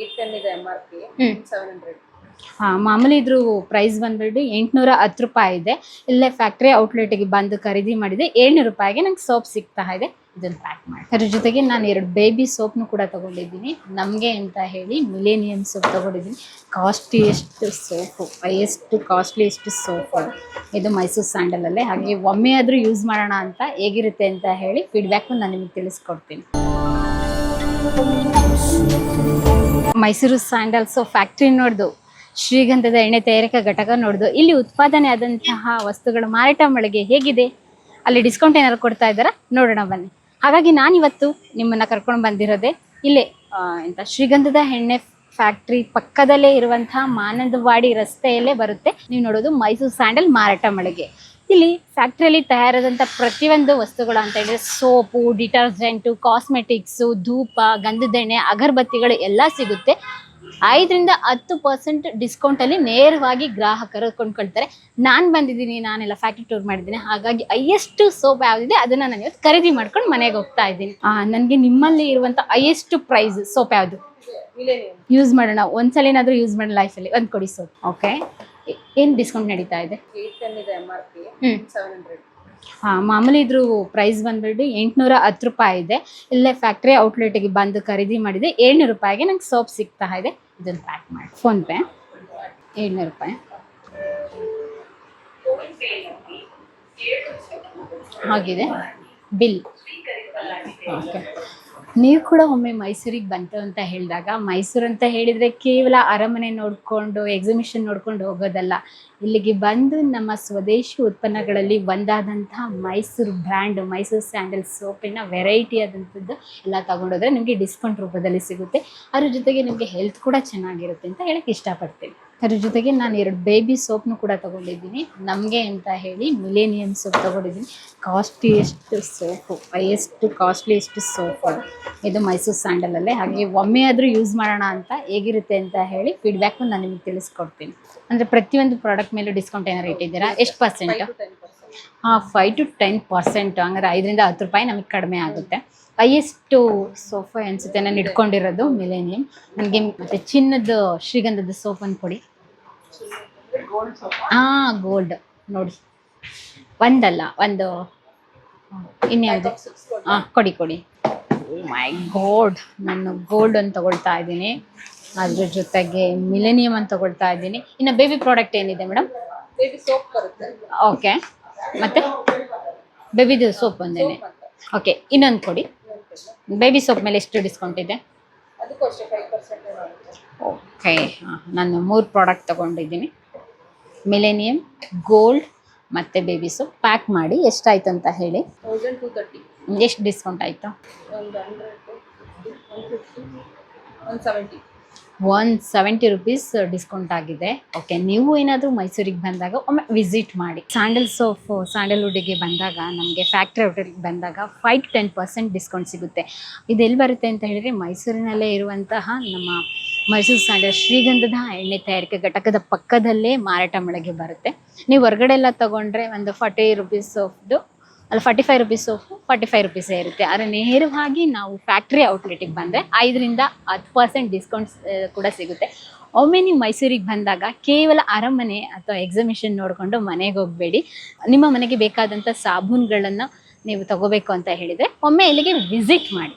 Eight ten ಇದೆ M R P hmm. Seven hundred ಹಾ ಮಾಮೂಲಿ ಇದ್ರ ಪ್ರೈಸ್ ಬಂದ್ಬಿಟ್ಟು ಎಂಟ್ನೂರ ಹತ್ತು ರೂಪಾಯಿ ಇದೆ. ಇಲ್ಲೇ ಫ್ಯಾಕ್ಟ್ರಿ ಔಟ್ಲೆಟ್ಗೆ ಬಂದು ಖರೀದಿ ಮಾಡಿದೆ ಏಳ್ನೂರು ರೂಪಾಯಿಗೆ ನಂಗೆ ಸೋಪ್ ಸಿಗ್ತಾ ಇದೆ. ಇದನ್ನ ಪ್ಯಾಕ್ ಮಾಡಿ ಅದ್ರ ಜೊತೆಗೆ ನಾನು ಎರಡು ಬೇಬಿ ಸೋಪ್ನು ಕೂಡ ತಗೊಂಡಿದ್ದೀನಿ. ನಮಗೆ ಅಂತ ಹೇಳಿ ಮಿಲೇನಿಯಂ ಸೋಪ್ ತಗೊಂಡಿದ್ದೀನಿ. ಎಷ್ಟು ಸೋಪು ಎಷ್ಟು ಸೋಪ್ ಇದು ಮೈಸೂರು ಸ್ಯಾಂಡಲಲ್ಲೇ. ಹಾಗೆ ಒಮ್ಮೆ ಆದರೂ ಯೂಸ್ ಮಾಡೋಣ ಅಂತ ಹೇಗಿರುತ್ತೆ ಅಂತ ಹೇಳಿ ಫೀಡ್ಬ್ಯಾಕು ನಾನು ನಿಮಗೆ ತಿಳಿಸ್ಕೊಡ್ತೀನಿ. ಮೈಸೂರು ಸ್ಯಾಂಡಲ್ಸು ಫ್ಯಾಕ್ಟ್ರಿ ನೋಡ್ದು, ಶ್ರೀಗಂಧದ ಎಣ್ಣೆ ತಯಾರಿಕಾ ಘಟಕ ನೋಡ್ದು, ಇಲ್ಲಿ ಉತ್ಪಾದನೆ ಆದಂತಹ ವಸ್ತುಗಳು ಮಾರಾಟ ಮಳಿಗೆ ಹೇಗಿದೆ? ಅಲ್ಲಿ ಡಿಸ್ಕೌಂಟ್ ಏನಾದ್ರು ಕೊಡ್ತಾ ಇದ್ದಾರಾ? ನೋಡೋಣ ಬನ್ನಿ. ಹಾಗಾಗಿ ನಾನಿವತ್ತು ನಿಮ್ಮನ್ನ ಕರ್ಕೊಂಡು ಬಂದಿರೋದೆ, ಇಲ್ಲೇ ಎಂತ ಶ್ರೀಗಂಧದ ಎಣ್ಣೆ ಫ್ಯಾಕ್ಟ್ರಿ ಪಕ್ಕದಲ್ಲೇ ಇರುವಂತಹ ಮಾನಂದವಾಡಿ ರಸ್ತೆಯಲ್ಲೇ ಬರುತ್ತೆ. ನೀವು ನೋಡೋದು ಮೈಸೂರು ಸ್ಯಾಂಡಲ್ ಮಾರಾಟ ಮಳಿಗೆ. ಇಲ್ಲಿ ಫ್ಯಾಕ್ಟ್ರಿಯಲ್ಲಿ ತಯಾರಾದಂಥ ಪ್ರತಿಯೊಂದು ವಸ್ತುಗಳು ಅಂತ ಹೇಳಿದ್ರೆ ಸೋಪು ಡಿಟರ್ಜೆಂಟು ಕಾಸ್ಮೆಟಿಕ್ಸು ಧೂಪ ಗಂಧದೆಣ್ಣೆ ಅಗರಬತ್ತಿಗಳು ಎಲ್ಲ ಸಿಗುತ್ತೆ. ಐದರಿಂದ ಹತ್ತು ಪರ್ಸೆಂಟ್ ಡಿಸ್ಕೌಂಟಲ್ಲಿ ನೇರವಾಗಿ ಗ್ರಾಹಕರು ಕೊಂಡ್ಕೊಳ್ತಾರೆ. ನಾನು ಬಂದಿದ್ದೀನಿ ನಾನೆಲ್ಲ ಫ್ಯಾಕ್ಟ್ರಿ ಟೂರ್ ಮಾಡಿದ್ದೀನಿ. ಹಾಗಾಗಿ ಹೈಯೆಸ್ಟ್ ಸೋಪ್ ಯಾವುದಿದೆ ಅದನ್ನು ನಾನು ಇವತ್ತು ಖರೀದಿ ಮಾಡ್ಕೊಂಡು ಮನೆಗೆ ಹೋಗ್ತಾ ಇದ್ದೀನಿ. ನನಗೆ ನಿಮ್ಮಲ್ಲಿ ಇರುವಂಥ ಹೈಯೆಸ್ಟ್ ಪ್ರೈಸ್ ಸೋಪ್ ಯಾವುದು? ಯೂಸ್ ಮಾಡೋಣ. ಒಂದ್ಸಲಿನಾದ್ರೂ ಯೂಸ್ ಮಾಡೋಣ ಲೈಫಲ್ಲಿ ಒಂದು ಕೊಡಿ ಸೋಪ್ ಓಕೆ ಏನು ಡಿಸ್ಕೌಂಟ್ ನಡೀತಾ ಇದೆ? ಹಾಂ ಮಾಮೂಲಿ ಇದ್ರ ಪ್ರೈಸ್ ಬಂದ್ಬಿಟ್ಟು ಎಂಟುನೂರ ಹತ್ತು ರೂಪಾಯಿ ಇದೆ. ಇಲ್ಲೇ ಫ್ಯಾಕ್ಟ್ರಿ ಔಟ್ಲೆಟ್ಗೆ ಬಂದು ಖರೀದಿ ಮಾಡಿದೆ ಏಳ್ನೂರು ರೂಪಾಯಿಗೆ ನಂಗೆ ಸೋಪ್ ಸಿಗ್ತಾ ಇದೆ. ಇದನ್ನು ಪ್ಯಾಕ್ ಮಾಡಿ. ಫೋನ್ಪೇ ಏಳ್ನೂರು ರೂಪಾಯಿ. ಆಗಿದೆ ಬಿಲ್ ಓಕೆ ನೀವು ಕೂಡ ಒಮ್ಮೆ ಮೈಸೂರಿಗೆ ಬಂತು ಅಂತ ಹೇಳಿದಾಗ ಮೈಸೂರು ಅಂತ ಹೇಳಿದರೆ ಕೇವಲ ಅರಮನೆ ನೋಡಿಕೊಂಡು ಎಕ್ಸಿಬಿಷನ್ ನೋಡ್ಕೊಂಡು ಹೋಗೋದಲ್ಲ. ಇಲ್ಲಿಗೆ ಬಂದು ನಮ್ಮ ಸ್ವದೇಶಿ ಉತ್ಪನ್ನಗಳಲ್ಲಿ ಒಂದಾದಂತಹ ಮೈಸೂರು ಬ್ರ್ಯಾಂಡ್ ಮೈಸೂರು ಸ್ಯಾಂಡಲ್ ಸೋಪಿನ ವೆರೈಟಿ ಆದಂಥದ್ದು ಎಲ್ಲ ತಗೊಂಡೋದ್ರೆ ನಿಮಗೆ ಡಿಸ್ಕೌಂಟ್ ರೂಪದಲ್ಲಿ ಸಿಗುತ್ತೆ. ಅದ್ರ ಜೊತೆಗೆ ನಿಮಗೆ ಹೆಲ್ತ್ ಕೂಡ ಚೆನ್ನಾಗಿರುತ್ತೆ ಅಂತ ಹೇಳಕ್ಕೆ ಇಷ್ಟಪಡ್ತೀನಿ. ಅದ್ರ ಜೊತೆಗೆ ನಾನು ಎರಡು ಬೇಬಿ ಸೋಪ್ನು ಕೂಡ ತಗೊಂಡಿದ್ದೀನಿ. ನಮಗೆ ಅಂತ ಹೇಳಿ ಮಿಲೇನಿಯಂ ಸೋಪ್ ತಗೊಂಡಿದ್ದೀನಿ. Costliest soap highest costliest soap ಇದು ಮೈಸೂರು ಸ್ಯಾಂಡಲಲ್ಲೇ ಹಾಗೆ ಒಮ್ಮೆ ಆದರೂ ಯೂಸ್ ಮಾಡೋಣ ಅಂತ ಹೇಗಿರುತ್ತೆ ಅಂತ ಹೇಳಿ ಫೀಡ್ಬ್ಯಾಕು ನಾನು ನಿಮಗೆ ತಿಳಿಸ್ಕೊಡ್ತೀನಿ. ಅಂದರೆ ಪ್ರತಿಯೊಂದು ಪ್ರಾಡಕ್ಟ್ ಮೇಲೂ ಡಿಸ್ಕೌಂಟ್ ಏನಾರು ಇಟ್ಟಿದ್ದೀರಾ? ಎಷ್ಟು ಪರ್ಸೆಂಟ್ ಹಾಂ ಫೈವ್ ಟು ಟೆನ್ ಪರ್ಸೆಂಟ್ ಹಂಗಾರೆ ಐದರಿಂದ ಹತ್ತು ರೂಪಾಯಿ ನಮಗೆ ಕಡಿಮೆ ಆಗುತ್ತೆ. ಹೈಯೆಸ್ಟು ಸೋಫಾ ಅನಿಸುತ್ತೆ. ನಾನು ಇಟ್ಕೊಂಡಿರೋದು ಮಿಲೇನಿಯಂ ನನಗೆ ಮತ್ತು ಚಿನ್ನದ ಶ್ರೀಗಂಧದ ಸೋಪನ್ನು ಕೊಡಿ. ಹಾಂ ಗೋಲ್ಡ್ ನೋಡಿ. ಒಂದಲ್ಲ ಒಂದು. ಇನ್ಯಾವುದು ಹಾ ಕೊಡಿ ಕೊಡಿ. ಮೈ ಗೋಲ್ಡ್ ನಾನು ಗೋಲ್ಡ್ ಅಂತ ತಗೊಳ್ತಾ ಇದ್ದೀನಿ. ಅದ್ರ ಜೊತೆಗೆ ಮಿಲೇನಿಯಂ ಅಂತ ತಗೊಳ್ತಾ ಇದ್ದೀನಿ. ಇನ್ನು ಬೇಬಿ ಪ್ರಾಡಕ್ಟ್ ಏನಿದೆ ಮೇಡಮ್ ಓಕೆ ಮತ್ತೆ? ಬೇಬಿದು ಸೋಪ್ ಒಂದೇನೆ. ಓಕೆ ಇನ್ನೊಂದು ಕೊಡಿ. ಬೇಬಿ ಸೋಪ್ ಮೇಲೆ ಎಷ್ಟು ಡಿಸ್ಕೌಂಟ್ ಇದೆ? ಅದಕ್ಕೂ ಅಷ್ಟೇ ಫೈವ್ ಪರ್ಸೆಂಟ್ ಓಕೆ ನಾನು ಮೂರು ಪ್ರಾಡಕ್ಟ್ ತೊಗೊಂಡಿದ್ದೀನಿ. ಮಿಲೇನಿಯಂ ಗೋಲ್ಡ್ ಮತ್ತು ಬೇಬಿ ಸೋಪ್ ಪ್ಯಾಕ್ ಮಾಡಿ ಎಷ್ಟಾಯ್ತು ಅಂತ ಹೇಳಿ? ತೌಸಂಡ್ ಟು ತರ್ಟಿ ಎಷ್ಟು ಡಿಸ್ಕೌಂಟ್ ಆಯಿತು? ಒಂದು hundred one fifty one seventy one seventy rupees discount ಆಗಿದೆ. ಓಕೆ ನೀವು ಏನಾದರೂ ಮೈಸೂರಿಗೆ ಬಂದಾಗ ಒಮ್ಮೆ ವಿಸಿಟ್ ಮಾಡಿ. ಸ್ಯಾಂಡಲ್ ಸೋಪ್ ಸ್ಯಾಂಡಲ್ವುಡ್ಗೆ ಬಂದಾಗ, ನಮಗೆ ಫ್ಯಾಕ್ಟ್ರಿ ಹೋಟೆಲ್ಗೆ ಬಂದಾಗ five to ten percent discount ಸಿಗುತ್ತೆ. ಇದು ಬರುತ್ತೆ ಅಂತ ಹೇಳಿದರೆ ಮೈಸೂರಿನಲ್ಲೇ ಇರುವಂತಹ ನಮ್ಮ ಮೈಸೂರು ಸ್ಯಾಂಡಲ್ ಶ್ರೀಗಂಧದ ಎಣ್ಣೆ ತಯಾರಿಕೆ ಘಟಕದ ಪಕ್ಕದಲ್ಲೇ ಮಾರಾಟ ಮಳಿಗೆ ಬರುತ್ತೆ. ನೀವು ಹೊರಗಡೆ ಎಲ್ಲ ತೊಗೊಂಡ್ರೆ ಒಂದು ಫಾರ್ಟಿ ರುಪೀಸ್ ಸೋಪ್ದು ಅಲ್ಲಿ forty five rupees soap forty five ರುಪೀಸೇ ಇರುತ್ತೆ. ಆದರೆ ನೇರವಾಗಿ ನಾವು ಫ್ಯಾಕ್ಟ್ರಿ ಔಟ್ಲೆಟಿಗೆ ಬಂದರೆ ಐದರಿಂದ ಹತ್ತು ಪರ್ಸೆಂಟ್ ಡಿಸ್ಕೌಂಟ್ಸ್ ಕೂಡ ಸಿಗುತ್ತೆ. ಒಮ್ಮೆ ನೀವು ಮೈಸೂರಿಗೆ ಬಂದಾಗ ಕೇವಲ ಅರಮನೆ ಅಥವಾ ಎಕ್ಸಿಮಿಷನ್ ನೋಡಿಕೊಂಡು ಮನೆಗೆ ಹೋಗಬೇಡಿ. ನಿಮ್ಮ ಮನೆಗೆ ಬೇಕಾದಂಥ ಸಾಬೂನುಗಳನ್ನು ನೀವು ತಗೋಬೇಕು ಅಂತ ಹೇಳಿದರೆ ಒಮ್ಮೆ ಇಲ್ಲಿಗೆ ವಿಸಿಟ್ ಮಾಡಿ.